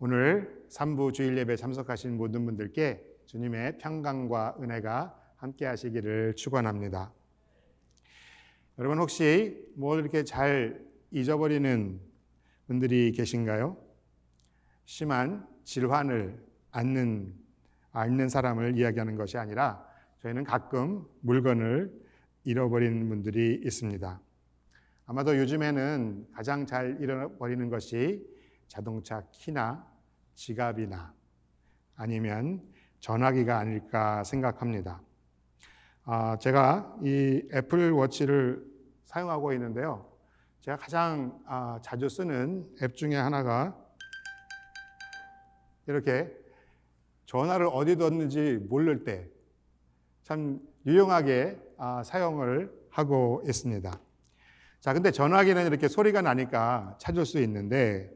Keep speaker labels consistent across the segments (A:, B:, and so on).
A: 오늘 3부 주일 예배 참석하신 모든 분들께 주님의 평강과 은혜가 함께 하시기를 축원합니다. 여러분 혹시 뭘 이렇게 잘 잊어버리는 분들이 계신가요? 심한 질환을 앓는 앓는 사람을 이야기하는 것이 아니라 저희는 가끔 물건을 잃어버리는 분들이 있습니다. 아마도 요즘에는 가장 잘 잃어버리는 것이 자동차 키나 지갑이나 아니면 전화기가 아닐까 생각합니다. 아, 제가 이 애플 워치를 사용하고 있는데요. 제가 가장 아, 자주 쓰는 앱 중에 하나가 이렇게 전화를 어디 뒀는지 모를 때 참 유용하게 아, 사용을 하고 있습니다. 자, 근데 전화기는 이렇게 소리가 나니까 찾을 수 있는데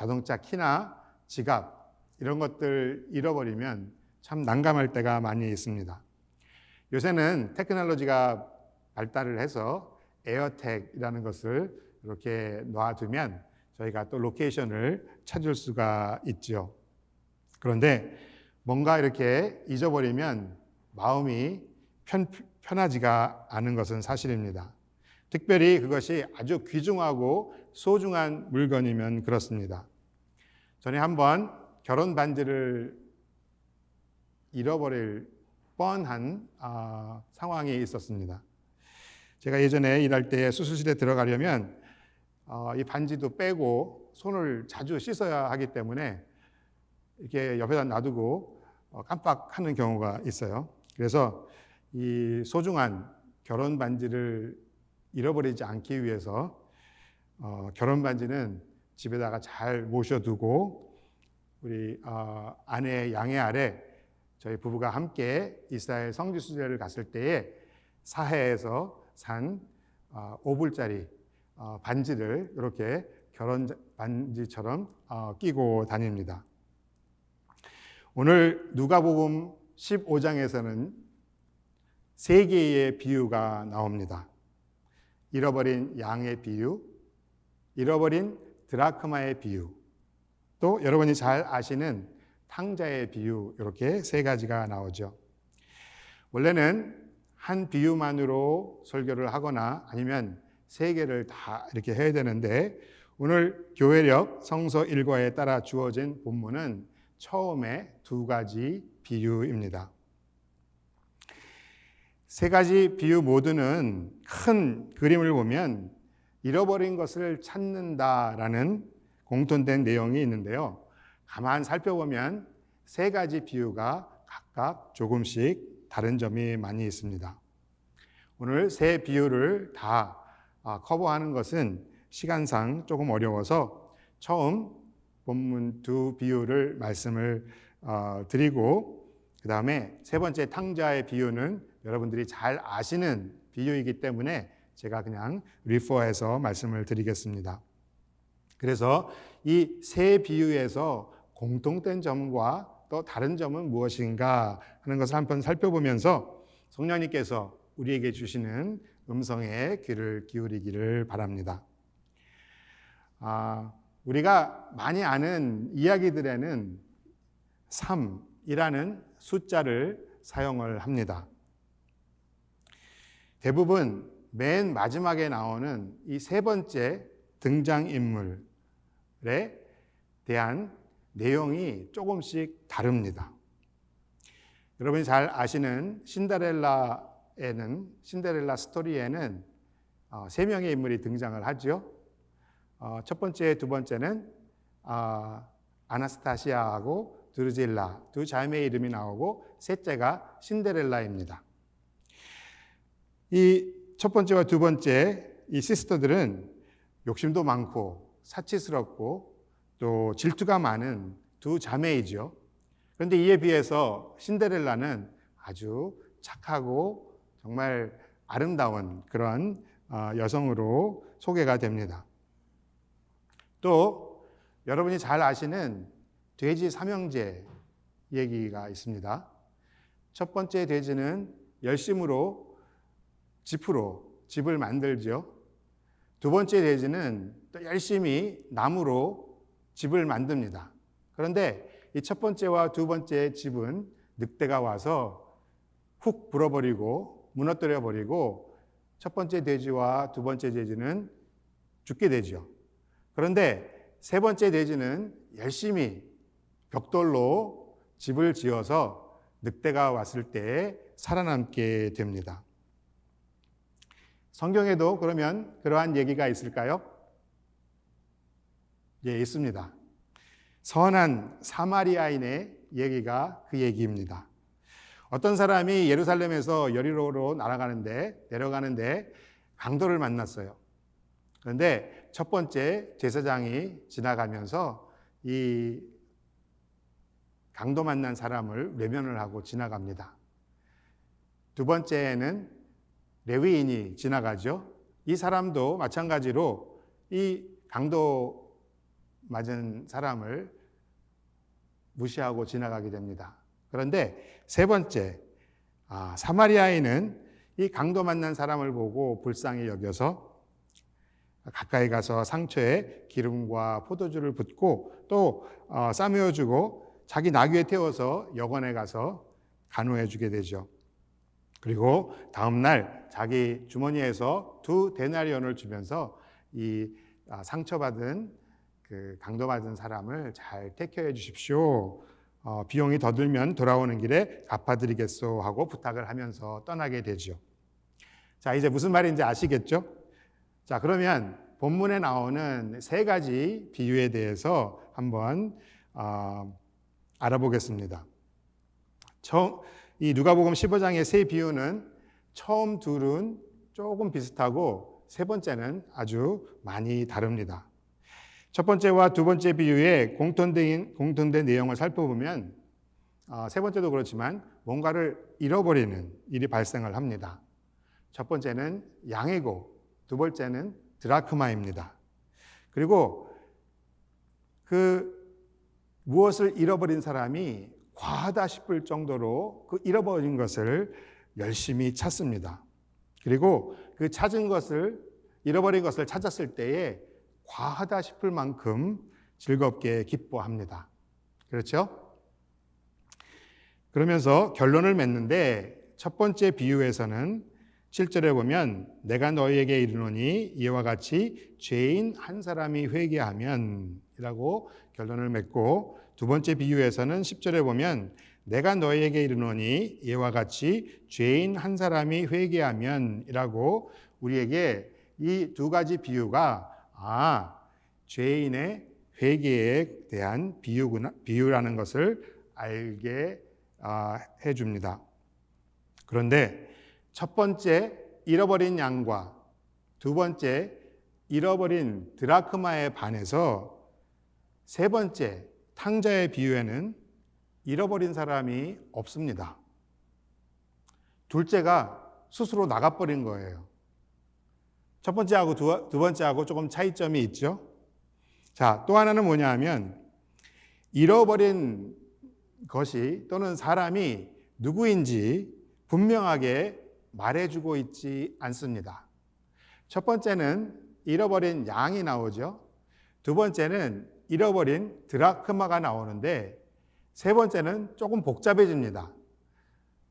A: 자동차 키나 지갑 이런 것들 잃어버리면 참 난감할 때가 많이 있습니다. 요새는 테크놀로지가 발달을 해서 에어택이라는 것을 이렇게 놔두면 저희가 또 로케이션을 찾을 수가 있죠. 그런데 뭔가 이렇게 잊어버리면 마음이 편, 편하지가 않은 것은 사실입니다. 특별히 그것이 아주 귀중하고 소중한 물건이면 그렇습니다. 전에 한번 결혼 반지를 잃어버릴 뻔한 아, 상황이 있었습니다. 제가 예전에 일할 때 수술실에 들어가려면 어, 이 반지도 빼고 손을 자주 씻어야 하기 때문에 이렇게 옆에다 놔두고 어, 깜빡하는 경우가 있어요. 그래서 이 소중한 결혼 반지를 잃어버리지 않기 위해서 어, 결혼 반지는 집에다가 잘 모셔두고 우리 어, 아내 양해 아래 저희 부부가 함께 이스라엘 성지 수제를 갔을 때에 사해에서 산 어, 5불짜리 어, 반지를 이렇게 결혼 반지처럼 어, 끼고 다닙니다. 오늘 누가복음 15장에서는 세 개의 비유가 나옵니다. 잃어버린 양의 비유, 잃어버린 드라크마의 비유, 또 여러분이 잘 아시는 탕자의 비유 이렇게 세 가지가 나오죠. 원래는 한 비유만으로 설교를 하거나 아니면 세 개를 다 이렇게 해야 되는데 오늘 교회력 성서 일과에 따라 주어진 본문은 처음에 두 가지 비유입니다. 세 가지 비유 모두는 큰 그림을 보면 잃어버린 것을 찾는다라는 공통된 내용이 있는데요. 가만 살펴보면 세 가지 비유가 각각 조금씩 다른 점이 많이 있습니다. 오늘 세 비유를 다 아, 커버하는 것은 시간상 조금 어려워서 처음 본문 두 비유를 말씀을 어, 드리고 그 다음에 세 번째 탕자의 비유는 여러분들이 잘 아시는 비유이기 때문에 제가 그냥 리퍼해서 말씀을 드리겠습니다. 그래서 이 세 비유에서 공통된 점과 또 다른 점은 무엇인가 하는 것을 한번 살펴보면서 성령님께서 우리에게 주시는 음성에 귀를 기울이기를 바랍니다. 아, 우리가 많이 아는 이야기들에는 3이라는 숫자를 사용을 합니다. 대부분 맨 마지막에 나오는 이 세 번째 등장인물에 대한 내용이 조금씩 다릅니다. 여러분이 잘 아시는 신데렐라에는 신데렐라 스토리에는 어, 세 명의 인물이 등장을 하죠. 어, 첫 번째, 두 번째는 아, 아나스타시아하고 드루질라 두 자매의 이름이 나오고 셋째가 신데렐라입니다. 이 첫 번째와 두 번째 이 시스터들은 욕심도 많고 사치스럽고 또 질투가 많은 두 자매이죠. 그런데 이에 비해서 신데렐라는 아주 착하고 정말 아름다운 그런 어, 여성으로 소개가 됩니다. 또 여러분이 잘 아시는 돼지 삼형제 얘기가 있습니다. 첫 번째 돼지는 열심으로 집으로 집을 만들죠. 두 번째 돼지는 또 열심히 나무로 집을 만듭니다. 그런데 이 첫 번째와 두 번째 집은 늑대가 와서 훅 불어버리고 무너뜨려 버리고 첫 번째 돼지와 두 번째 돼지는 죽게 되죠. 그런데 세 번째 돼지는 열심히 벽돌로 집을 지어서 늑대가 왔을 때 살아남게 됩니다. 성경에도 그러면 그러한 얘기가 있을까요? 예, 있습니다. 선한 사마리아인의 얘기가 그 얘기입니다. 어떤 사람이 예루살렘에서 여리로로 날아가는데 내려가는데 강도를 만났어요. 그런데 첫 번째 제사장이 지나가면서 이 강도 만난 사람을 외면을 하고 지나갑니다. 두 번째는 레위인이 지나가죠. 이 사람도 마찬가지로 이 강도 맞은 사람을 무시하고 지나가게 됩니다. 그런데 세 번째, 아, 사마리아인은 이 강도 만난 사람을 보고 불쌍히 여겨서 가까이 가서 상처에 기름과 포도주를 붓고 또 어, 싸매어 주고 자기 나귀에 태워서 여관에 가서 간호해 주게 되죠. 그리고 다음 날 자기 주머니에서 두 데나리온을 주면서 이 아, 상처받은 그 강도받은 사람을 잘 택해해 주십시오. 어, 비용이 더 들면 돌아오는 길에 갚아드리겠소 하고 부탁을 하면서 떠나게 되죠. 자, 이제 무슨 말인지 아시겠죠? 자, 그러면 본문에 나오는 세 가지 비유에 대해서 한번 어, 알아보겠습니다. 처음, 이 누가복음 15장의 세 비유는 처음 둘은 조금 비슷하고 세 번째는 아주 많이 다릅니다. 첫 번째와 두 번째 비유의 공통된, 공통된 내용을 살펴보면 어, 세 번째도 그렇지만 뭔가를 잃어버리는 일이 발생을 합니다. 첫 번째는 양이고 두 번째는 드라크마입니다. 그리고 그 무엇을 잃어버린 사람이 과하다 싶을 정도로 그 잃어버린 것을 열심히 찾습니다. 그리고 그 찾은 것을 잃어버린 것을 찾았을 때에 과하다 싶을 만큼 즐겁게 기뻐합니다. 그렇죠? 그러면서 결론을 맺는데 첫 번째 비유에서는 7절에 보면 내가 너희에게 이르노니 이와 같이 죄인 한 사람이 회개하면 이라고 결론을 맺고 두 번째 비유에서는 10절에 보면 내가 너희에게 이르노니 이와 같이 죄인 한 사람이 회개하면 이라고 우리에게 이 두 가지 비유가 아, 죄인의 회개에 대한 비유구나, 비유라는 것을 알게 아, 해 줍니다. 그런데 첫 번째 잃어버린 양과 두 번째 잃어버린 드라크마에 반해서 세 번째 탕자의 비유에는 잃어버린 사람이 없습니다. 둘째가 스스로 나가버린 거예요. 첫 번째하고 두, 두 번째하고 조금 차이점이 있죠. 자, 또 하나는 뭐냐 하면 잃어버린 것이 또는 사람이 누구인지 분명하게 말해주고 있지 않습니다. 첫 번째는 잃어버린 양이 나오죠. 두 번째는 잃어버린 드라크마가 나오는데 세 번째는 조금 복잡해집니다.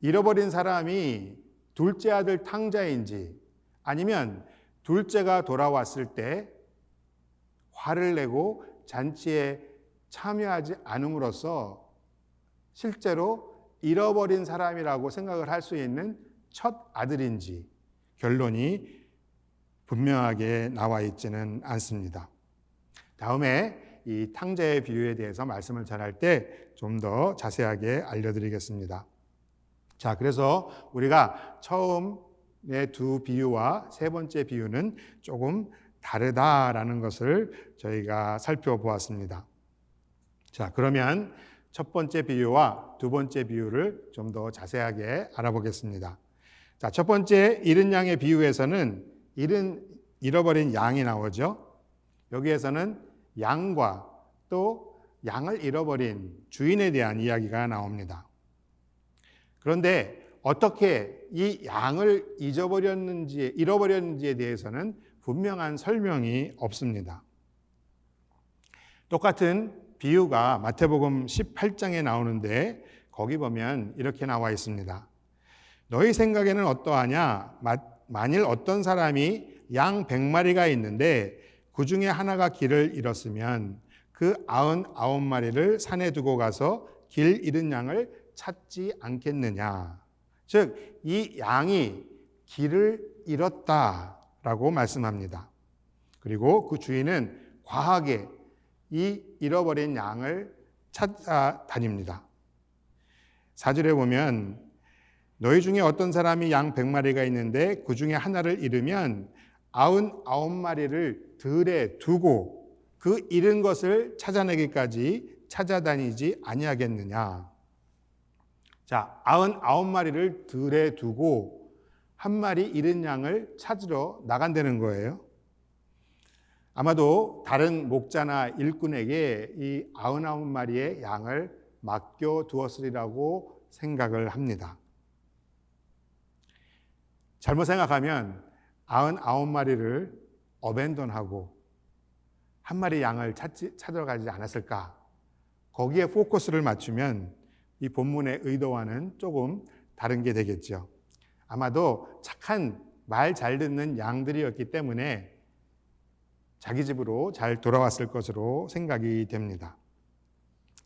A: 잃어버린 사람이 둘째 아들 탕자인지 아니면 둘째가 돌아왔을 때 화를 내고 잔치에 참여하지 않음으로써 실제로 잃어버린 사람이라고 생각을 할 수 있는 첫 아들인지 결론이 분명하게 나와 있지는 않습니다. 다음에 이 탕자의 비유에 대해서 말씀을 전할 때 좀 더 자세하게 알려드리겠습니다. 자, 그래서 우리가 처음의 두 비유와 세 번째 비유는 조금 다르다라는 것을 저희가 살펴보았습니다. 자, 그러면 첫 번째 비유와 두 번째 비유를 좀 더 자세하게 알아보겠습니다. 자, 첫 번째 잃은 양의 비유에서는 잃은 잃어버린 양이 나오죠. 여기에서는 양과 또 양을 잃어버린 주인에 대한 이야기가 나옵니다. 그런데 어떻게 이 양을 잊어버렸는지 잃어버렸는지에 대해서는 분명한 설명이 없습니다. 똑같은 비유가 마태복음 18장에 나오는데 거기 보면 이렇게 나와 있습니다. 너희 생각에는 어떠하냐? 마- 만일 어떤 사람이 양 100마리가 있는데 그 중에 하나가 길을 잃었으면 그 아흔 아홉 마리를 산에 두고 가서 길 잃은 양을 찾지 않겠느냐. 즉, 이 양이 길을 잃었다라고 말씀합니다. 그리고 그 주인은 과하게 이 잃어버린 양을 찾아다닙니다. 사절에 보면 너희 중에 어떤 사람이 양 100마리가 있는데 그 중에 하나를 잃으면 아흔 아홉 마리를 들에 두고 그 잃은 것을 찾아내기까지 찾아다니지 아니하겠느냐. 자, 아흔 아홉 마리를 들에 두고 한 마리 잃은 양을 찾으러 나간다는 거예요. 아마도 다른 목자나 일꾼에게 이 아흔 아홉 마리의 양을 맡겨 두었으리라고 생각을 합니다. 잘못 생각하면 아흔 아홉 마리를 어벤던하고 한 마리 양을 찾지, 찾으러 가지 않았을까? 거기에 포커스를 맞추면 이 본문의 의도와는 조금 다른 게 되겠죠. 아마도 착한 말 잘 듣는 양들이었기 때문에 자기 집으로 잘 돌아왔을 것으로 생각이 됩니다.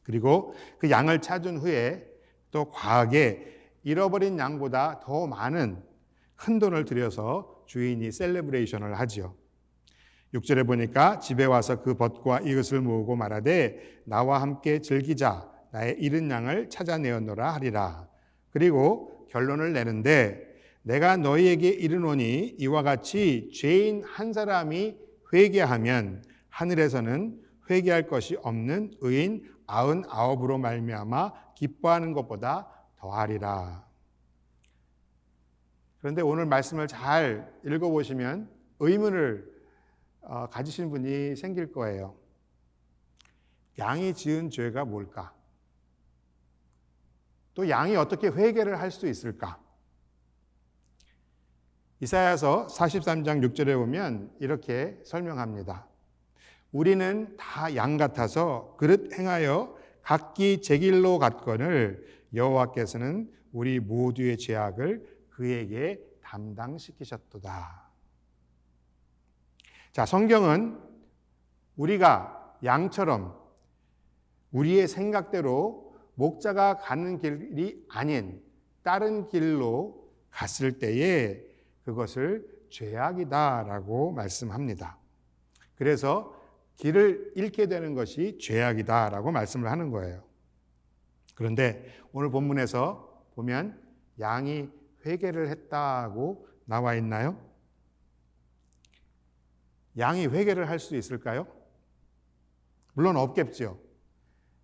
A: 그리고 그 양을 찾은 후에 또 과하게 잃어버린 양보다 더 많은 큰 돈을 들여서 주인이 셀레브레이션을 하지요. 6절에 보니까 집에 와서 그 벗과 이것을 모으고 말하되 나와 함께 즐기자 나의 잃은 양을 찾아내었노라 하리라. 그리고 결론을 내는데 내가 너희에게 이르노니 이와 같이 죄인 한 사람이 회개하면 하늘에서는 회개할 것이 없는 의인 아흔 아홉으로 말미암아 기뻐하는 것보다 더하리라. 그런데 오늘 말씀을 잘 읽어보시면 의문을 어, 가지신 분이 생길 거예요. 양이 지은 죄가 뭘까? 또 양이 어떻게 회개를 할 수 있을까? 이사야서 43장 6절에 보면 이렇게 설명합니다. 우리는 다 양 같아서 그릇 행하여 각기 제 길로 갔거늘 여호와께서는 우리 모두의 죄악을 그에게 담당시키셨도다. 자, 성경은 우리가 양처럼 우리의 생각대로 목자가 가는 길이 아닌 다른 길로 갔을 때에 그것을 죄악이다라고 말씀합니다. 그래서 길을 잃게 되는 것이 죄악이다라고 말씀을 하는 거예요. 그런데 오늘 본문에서 보면 양이 회개를 했다고 나와 있나요? 양이 회개를 할 수 있을까요? 물론 없겠죠.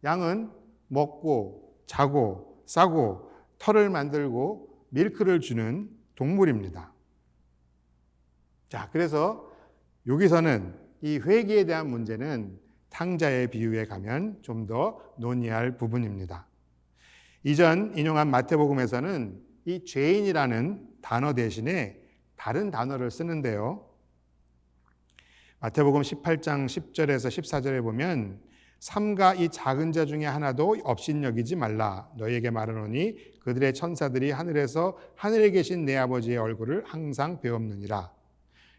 A: 양은 먹고 자고 싸고 털을 만들고 밀크를 주는 동물입니다. 자, 그래서 여기서는 이 회개에 대한 문제는 탕자의 비유에 가면 좀 더 논의할 부분입니다. 이전 인용한 마태복음에서는 이 죄인이라는 단어 대신에 다른 단어를 쓰는데요. 마태복음 18장 10절에서 14절에 보면 삼가 이 작은 자 중에 하나도 업신여기지 말라. 너희에게 말하노니 그들의 천사들이 하늘에서 하늘에 계신 내 아버지의 얼굴을 항상 배웠느니라.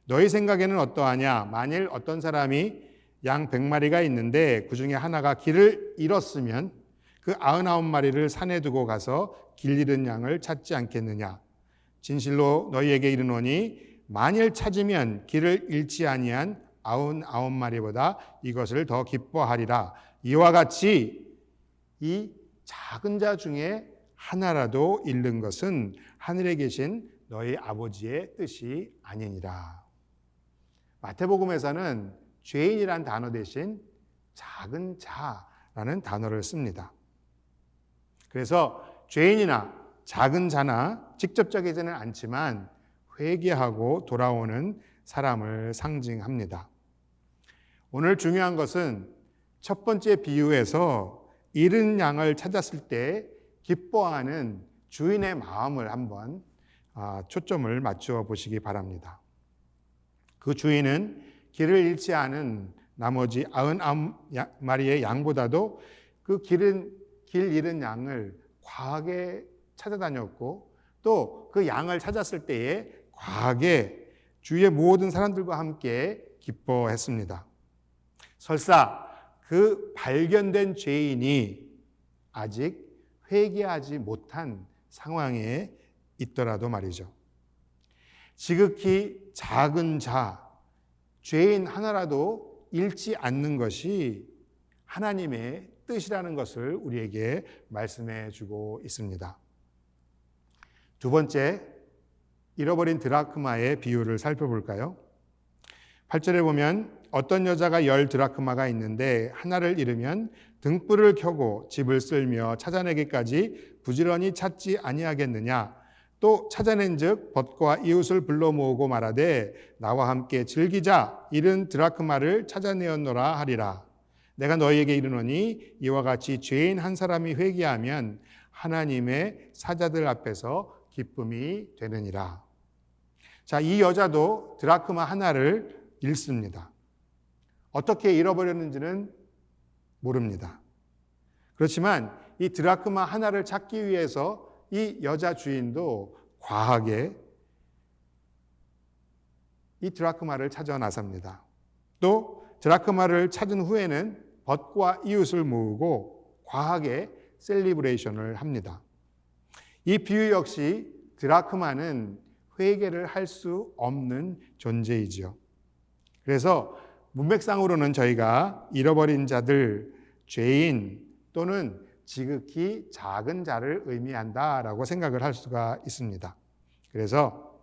A: 너희 생각에는 어떠하냐? 만일 어떤 사람이 양 100마리가 있는데 그 중에 하나가 길을 잃었으면 그 99마리를 산에 두고 가서 길 잃은 양을 찾지 않겠느냐? 진실로 너희에게 이르노니 만일 찾으면 길을 잃지 아니한 아흔 아홉 마리보다 이것을 더 기뻐하리라. 이와 같이 이 작은 자 중에 하나라도 잃는 것은 하늘에 계신 너희 아버지의 뜻이 아니니라. 마태복음에서는 죄인이란 단어 대신 작은 자라는 단어를 씁니다. 그래서 죄인이나 작은 자나 직접적이지는 않지만 회개하고 돌아오는 사람을 상징합니다. 오늘 중요한 것은 첫 번째 비유에서 잃은 양을 찾았을 때 기뻐하는 주인의 마음을 한번 아, 초점을 맞추어 보시기 바랍니다. 그 주인은 길을 잃지 않은 나머지 아흔 마리의 양보다도 그 길은 길 잃은 양을 과하게 찾아다녔고 또 그 양을 찾았을 때에 과하게 주위의 모든 사람들과 함께 기뻐했습니다. 설사 그 발견된 죄인이 아직 회개하지 못한 상황에 있더라도 말이죠. 지극히 작은 자, 죄인 하나라도 잃지 않는 것이 하나님의 뜻이라는 것을 우리에게 말씀해 주고 있습니다. 두 번째, 잃어버린 드라크마의 비유를 살펴볼까요? 8절에 보면 어떤 여자가 열 드라크마가 있는데 하나를 잃으면 등불을 켜고 집을 쓸며 찾아내기까지 부지런히 찾지 아니하겠느냐? 또 찾아낸즉 벗과 이웃을 불러 모으고 말하되 나와 함께 즐기자 이른 드라크마를 찾아내었노라 하리라. 내가 너희에게 이르노니 이와 같이 죄인 한 사람이 회개하면 하나님의 사자들 앞에서 기쁨이 되느니라. 자, 이 여자도 드라크마 하나를 잃습니다. 어떻게 잃어버렸는지는 모릅니다. 그렇지만 이 드라크마 하나를 찾기 위해서 이 여자 주인도 과하게 이 드라크마를 찾아 나섭니다. 또 드라크마를 찾은 후에는 벗과 이웃을 모으고 과하게 셀리브레이션을 합니다. 이 비유 역시 드라크마는 회개를 할 수 없는 존재이지요. 그래서 문맥상으로는 저희가 잃어버린 자들, 죄인 또는 지극히 작은 자를 의미한다라고 생각을 할 수가 있습니다. 그래서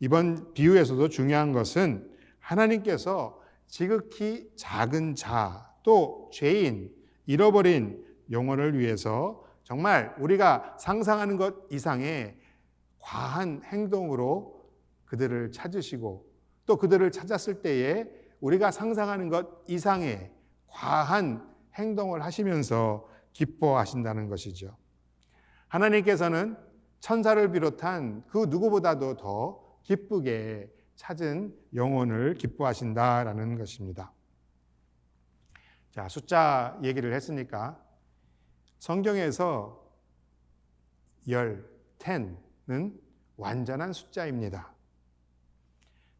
A: 이번 비유에서도 중요한 것은 하나님께서 지극히 작은 자, 또 죄인, 잃어버린 영혼을 위해서 정말 우리가 상상하는 것 이상의 과한 행동으로 그들을 찾으시고 또 그들을 찾았을 때에 우리가 상상하는 것 이상의 과한 행동을 하시면서 기뻐하신다는 것이죠. 하나님께서는 천사를 비롯한 그 누구보다도 더 기쁘게 찾은 영혼을 기뻐하신다라는 것입니다. 자, 숫자 얘기를 했으니까 성경에서 열, 텐은 완전한 숫자입니다.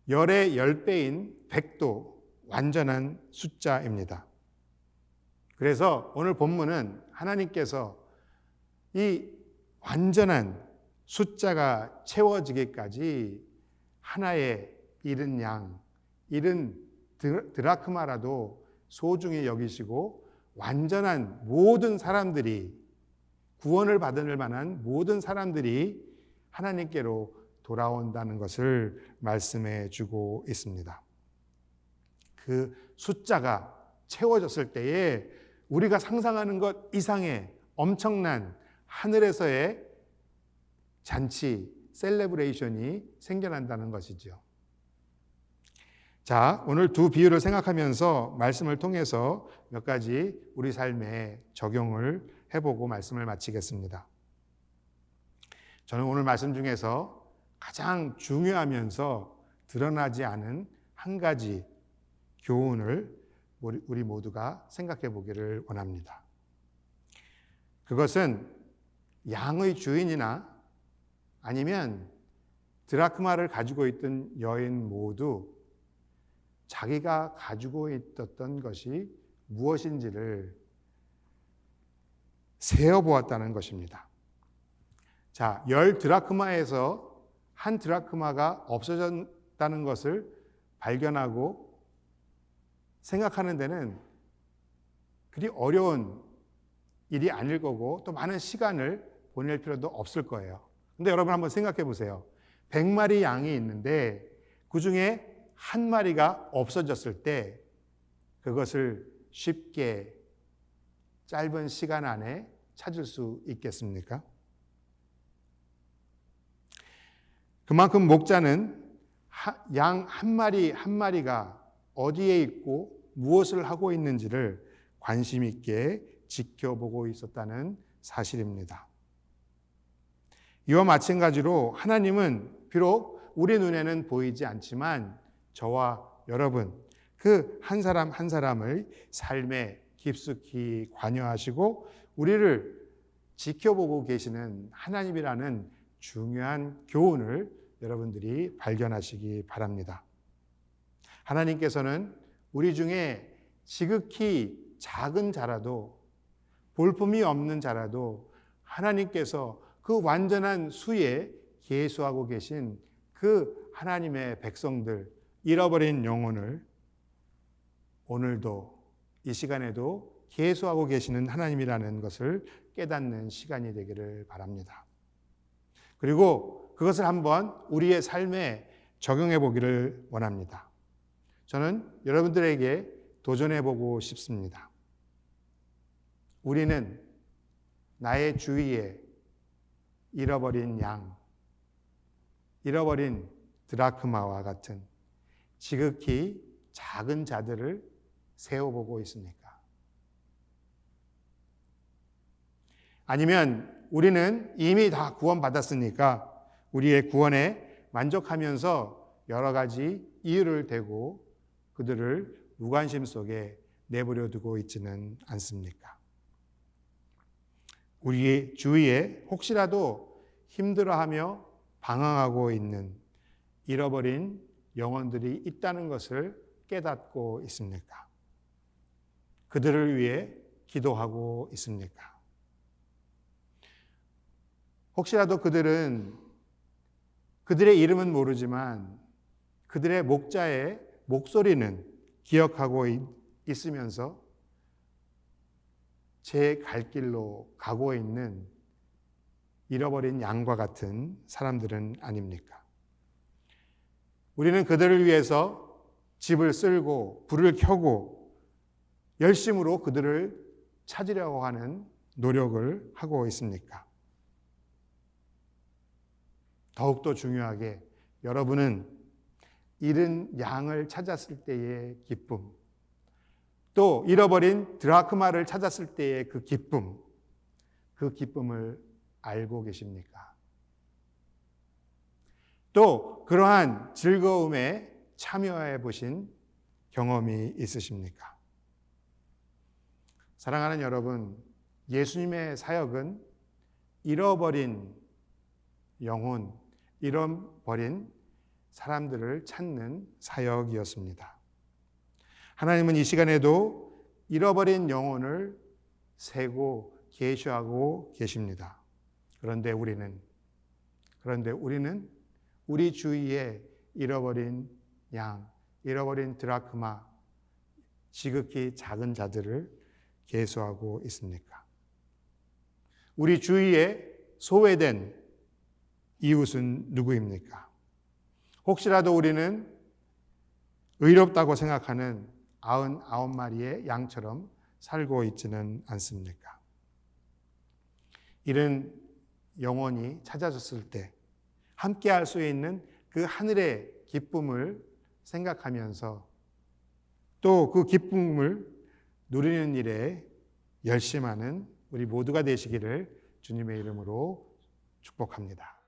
A: 열의 열 배인 백도 완전한 숫자입니다. 그래서 오늘 본문은 하나님께서 이 완전한 숫자가 채워지기까지 하나의 잃은 양, 잃은 드라크마라도 소중히 여기시고 완전한 모든 사람들이 구원을 받을 만한 모든 사람들이 하나님께로 돌아온다는 것을 말씀해 주고 있습니다. 그 숫자가 채워졌을 때에 우리가 상상하는 것 이상의 엄청난 하늘에서의 잔치, 셀레브레이션이 생겨난다는 것이죠. 자, 오늘 두 비유를 생각하면서 말씀을 통해서 몇 가지 우리 삶에 적용을 해보고 말씀을 마치겠습니다. 저는 오늘 말씀 중에서 가장 중요하면서 드러나지 않은 한 가지 교훈을 우리 모두가 생각해 보기를 원합니다. 그것은 양의 주인이나 아니면 드라크마를 가지고 있던 여인 모두 자기가 가지고 있었던 것이 무엇인지를 세어 보았다는 것입니다. 자, 열 드라크마에서 한 드라크마가 없어졌다는 것을 발견하고 생각하는 데는 그리 어려운 일이 아닐 거고 또 많은 시간을 보낼 필요도 없을 거예요. 근데 여러분 한번 생각해 보세요. 100마리 양이 있는데 그 중에 한 마리가 없어졌을 때 그것을 쉽게 짧은 시간 안에 찾을 수 있겠습니까? 그만큼 목자는 양 한 마리 한 마리가 어디에 있고 무엇을 하고 있는지를 관심 있게 지켜보고 있었다는 사실입니다. 이와 마찬가지로 하나님은 비록 우리 눈에는 보이지 않지만 저와 여러분, 그 한 사람 한 사람의 삶에 깊숙이 관여하시고 우리를 지켜보고 계시는 하나님이라는 중요한 교훈을 여러분들이 발견하시기 바랍니다. 하나님께서는 우리 중에 지극히 작은 자라도 볼품이 없는 자라도 하나님께서 그 완전한 수에 계수하고 계신 그 하나님의 백성들 잃어버린 영혼을 오늘도 이 시간에도 계수하고 계시는 하나님이라는 것을 깨닫는 시간이 되기를 바랍니다. 그리고 그것을 한번 우리의 삶에 적용해 보기를 원합니다. 저는 여러분들에게 도전해 보고 싶습니다. 우리는 나의 주위에 잃어버린 양, 잃어버린 드라크마와 같은 지극히 작은 자들을 세워보고 있습니까? 아니면 우리는 이미 다 구원받았으니까 우리의 구원에 만족하면서 여러 가지 이유를 대고 그들을 무관심 속에 내버려 두고 있지는 않습니까? 우리 주위에 혹시라도 힘들어하며 방황하고 있는 잃어버린 영혼들이 있다는 것을 깨닫고 있습니까? 그들을 위해 기도하고 있습니까? 혹시라도 그들은 그들의 이름은 모르지만 그들의 목자의 목소리는 기억하고 있으면서 제 갈 길로 가고 있는 잃어버린 양과 같은 사람들은 아닙니까? 우리는 그들을 위해서 집을 쓸고 불을 켜고 열심으로 그들을 찾으려고 하는 노력을 하고 있습니까? 더욱더 중요하게 여러분은 잃은 양을 찾았을 때의 기쁨, 또 잃어버린 드라크마를 찾았을 때의 그 기쁨, 그 기쁨을 알고 계십니까? 또 그러한 즐거움에 참여해 보신 경험이 있으십니까? 사랑하는 여러분, 예수님의 사역은 잃어버린 영혼, 잃어버린 사람들을 찾는 사역이었습니다. 하나님은 이 시간에도 잃어버린 영혼을 세고 계시하고 계십니다. 그런데 우리는 그런데 우리는 우리 주위에 잃어버린 양, 잃어버린 드라크마, 지극히 작은 자들을 계수하고 있습니까? 우리 주위에 소외된 이웃은 누구입니까? 혹시라도 우리는 의롭다고 생각하는 아흔 아홉 마리의 양처럼 살고 있지는 않습니까? 이런 영혼이 찾아졌을 때 함께 할 수 있는 그 하늘의 기쁨을 생각하면서 또 그 기쁨을 누리는 일에 열심하는 우리 모두가 되시기를 주님의 이름으로 축복합니다.